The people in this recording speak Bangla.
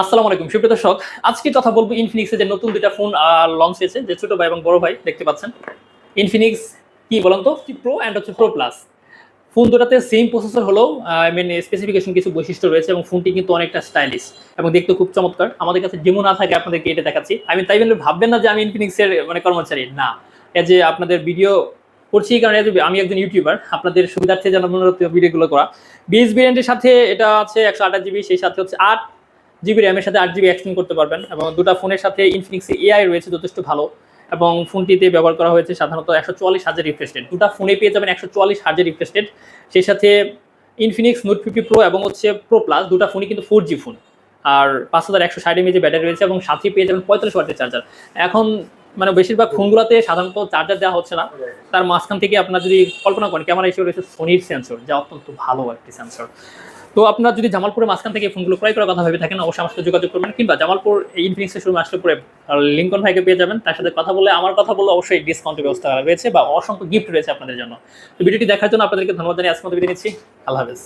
আসসালামু আলাইকুম, সুপ্রিয় দর্শক। আজকে কথা বলব ইনফিনিক্সের যে নতুন দুইটা ফোন লঞ্চ হয়েছে, যে ছোট ভাই এবং বড় ভাই দেখতে পাচ্ছেন। ইনফিনিক্স কি বলেন তো? প্রো অ্যান্ড হচ্ছে প্রো প্লাস ফোন দুটাতে সেম প্রসেসর হলেও আই মিন স্পেসিফিকেশন কিছু বৈশিষ্ট্য রয়েছে এবং ফোনটি কিন্তু অনেকটা স্টাইলিশ এবং দেখতে খুব চমৎকার। আমাদের কাছে যেমন না থাকে, আপনাদেরকে এটা দেখাচ্ছি। আমি তাই বলে ভাববেন না যে আমি ইনফিনিক্সের মানে কর্মচারী। না। এ যে আপনাদের ভিডিও করছি কারণ আমি একজন ইউটিউবার আপনাদের সুবিধার্থে যেন মনোরত ভিডিওগুলো করা। বিএস ভেরিয়েন্টের সাথে এটা আছে একশো আঠাশ জিবি সেই সাথে হচ্ছে আট জিবি র্যামের সাথে আট জিবি এক্সটেন্ড করতে পারবেন এবং দুটা ফোনের সাথে ইনফিনিক্স এআই রয়েছে যথেষ্ট ভালো এবং ফোনটিতে ব্যবহার করা হয়েছে সাধারণত একশো চুয়াল্লিশ হাজার রিফ্রেশ রেট দুটো ফোনে পেয়ে যাবেন একশো চুয়াল্লিশ হাজার রিফ্রেশ রেট সেই সাথে ইনফিনিক্স নোট ফিফটি প্রো এবং হচ্ছে প্রো প্লাস দুটো ফোনই কিন্তু ফোর জি ফোন আর পাঁচ হাজার একশো ষাট এমএজি ব্যাটারি রয়েছে এবং সাথে পেয়ে যাবেন পঁয়তাল্লিশ ওয়াটের চার্জার এখন মানে বেশিরভাগ ফোনগুলোতে সাধারণত চার্জার দেওয়া হচ্ছে না। তার মাঝখান থেকে আপনার যদি কল্পনা করেন ক্যামেরা হিসেবে রয়েছে সোনির সেন্সর যা অত্যন্ত ভালো একটি সেন্সর তো আপনার যদি জামালপুরের মাঝখান থেকে ফোনগুলো ক্রয় করার কথা ভেবে থাকেন, অবশ্যই আমার সাথে যোগাযোগ করবেন। কিংবা জামালপুর ইনফিনিক্স শুরু আসলে পরে লিঙ্কন ভাইকে পেয়ে যাবেন। তার সাথে কথা বলে আমার কথা বলে অবশ্যই ডিসকাউন্টের ব্যবস্থা রয়েছে বা অসংখ্য গিফট রয়েছে আপনাদের জন্য। তো ভিডিওটি দেখার জন্য আপনাদেরকে ধন্যবাদ জানিয়ে আজকে মতো বিদায় নিচ্ছি। আল্লাহ হাফেজ।